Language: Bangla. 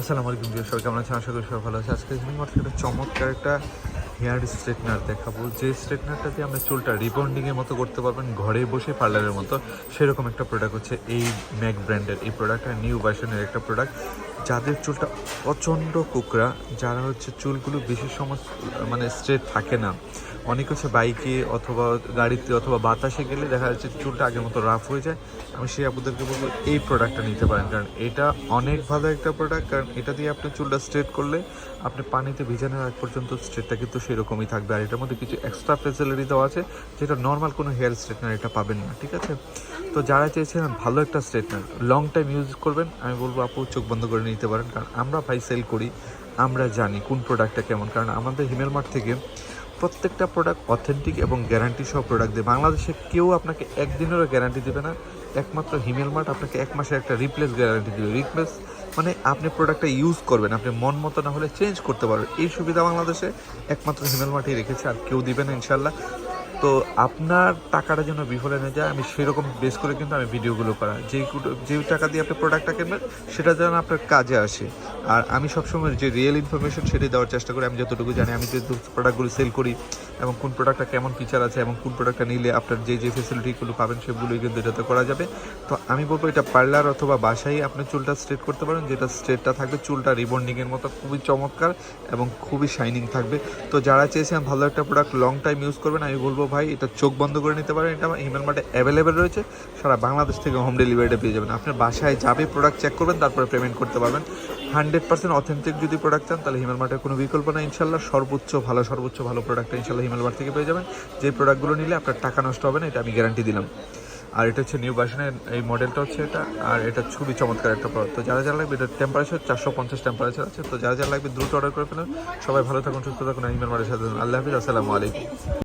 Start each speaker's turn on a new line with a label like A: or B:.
A: আসসালামু আলাইকুম বিয়ার সবাই কেমন আছেন? আশা করি সবাই ভালো আছে আজকে আমি একটা চমৎকার একটা হেয়ার স্ট্রেটনার দেখাবো। যে স্ট্রেটনারটা দিয়ে আপনি চুলটা রিবন্ডিংয়ের মতো করতে পারবেন ঘরে বসে পার্লারের মতো। সেরকম একটা প্রোডাক্ট হচ্ছে এই ম্যাক ব্র্যান্ডের এই প্রোডাক্টটা নিউ ভার্সনের একটা প্রোডাক্ট যাদের চুলটা প্রচণ্ড কুকরা যারা হচ্ছে চুলগুলো বেশি সময় মানে স্ট্রেট থাকে না। অনেক হচ্ছে বাইকে অথবা গাড়িতে অথবা বাতাসে গেলে দেখা যাচ্ছে চুলটা আগের মতো রাফ হয়ে যায়। আমি সেই আপুদেরকে বলব, এই প্রোডাক্টটা নিতে পারেন। কারণ এটা অনেক ভালো একটা প্রোডাক্ট কারণ এটা দিয়ে আপনি চুলটা স্ট্রেট করলে আপনি পানিতে ভিজানোর আগ পর্যন্ত স্ট্রেটটা কিন্তু সেরকমই থাকবে। আর এটার মধ্যে কিছু এক্সট্রা ফেসিলিটি দেওয়া আছে, যেটা নর্মাল কোনো হেয়ার স্ট্রেটনার এটা পাবেন না, ঠিক আছে? তো যারা চেয়েছেন ভালো একটা স্ট্রেটনার লং টাইম ইউজ করবেন। আমি বলব আপু, চোখ বন্ধ করে নিতে পারেন, কারণ আমরা ভাই সেল করি, আমরা জানি কোন প্রোডাক্টটা কেমন। কারণ আমাদের হিমেল মার্ট থেকে প্রত্যেকটা প্রোডাক্ট অথেন্টিক এবং গ্যারান্টি সহ প্রোডাক্ট দেয়। বাংলাদেশে কেউ আপনাকে একদিনেরও গ্যারান্টি দেবে না। একমাত্র হিমেল মার্ট আপনাকে এক মাসের একটা রিপ্লেস গ্যারান্টি দেবে। রিপ্লেস মানে আপনি প্রোডাক্টটা ইউজ করবেন, আপনি মন মতো না হলে চেঞ্জ করতে পারবেন। এই সুবিধা বাংলাদেশে একমাত্র হিমেল মার্টেই রেখেছে, আর কেউ দিবে না ইনশাল্লাহ তো আপনার টাকাটা যেন বিফলে না যায়, আমি সেরকম বেস করে কিন্তু আমি ভিডিওগুলো করা যেই যে টাকা দিয়ে আপনি প্রোডাক্টটা কিনবেন, সেটা যেন আপনার কাজে আসে। আর আমি সবসময় যে রিয়েল ইনফরমেশন সেটাই দেওয়ার চেষ্টা করি, আমি যতটুকু জানি আমি যে প্রোডাক্টগুলো সেল করি এবং কোন প্রোডাক্টটা কেমন ফিচার আছে এবং কোন প্রোডাক্টটা নিলে আপনার যে যে ফেসিলিটিগুলো পাবেন সেগুলোই কিন্তু এটাতে করা যাবে। তো আমি বলব এটা পার্লার অথবা বাসায় আপনি চুলটা স্ট্রেট করতে পারেন, যেটা স্ট্রেটটা থাকবে চুলটা রিবন্ডিংয়ের মতো খুবই চমৎকার এবং খুবই শাইনিং থাকবে। তো যারা চেয়েছেন ভালো একটা প্রোডাক্ট লং টাইম ইউজ করবেন, আমি বলব ভাই, এটা চোখ বন্ধ করে নিতে পারেন, এটা হিমেল মার্টে অ্যাভেলেবেল রয়েছে। সারা বাংলাদেশ থেকে হোম ডেলিভারিটা পেয়ে যাবেন। আপনার বাসায় যাবে প্রোডাক্ট চেক করবেন, তারপরে পেমেন্ট করতে পারবেন। হান্ড্রেড পার্সেন্ট অথেন্টিক যদি প্রোডাক্ট চান, তাহলে হিমেল মার্টের কোনো বিকল্প না ইনশাল্লাহ সর্বোচ্চ, ভালো সর্বোচ্চ, ভালো প্রোডাক্ট ইনশাল্লাহ হিমেল মার্ট থেকে পেয়ে যাবেন। যে প্রোডাক্টগুলো নিলে আপনার টাকা নষ্ট হবে না, এটা আমি গ্যারান্টি দিলাম। আর এটা হচ্ছে নিউ ভার্সনের এই মডেলটা হচ্ছে এটা, আর এটা খুবই চমৎকার একটা প্রোডাক্ট তো যারা যারা লাগবে, এটা টেম্পারেচার চারশো পঞ্চাশ টেম্পারেচার আছে। তো যারা যারা লাগবে, দ্রুত অর্ডার করে ফেলেন। সবাই ভালো থাকুন, সুস্থ থাকুন হিমেল মার্টের সাথে। আল্লাহ হাফিজ, আসসালামু আলাইকুম।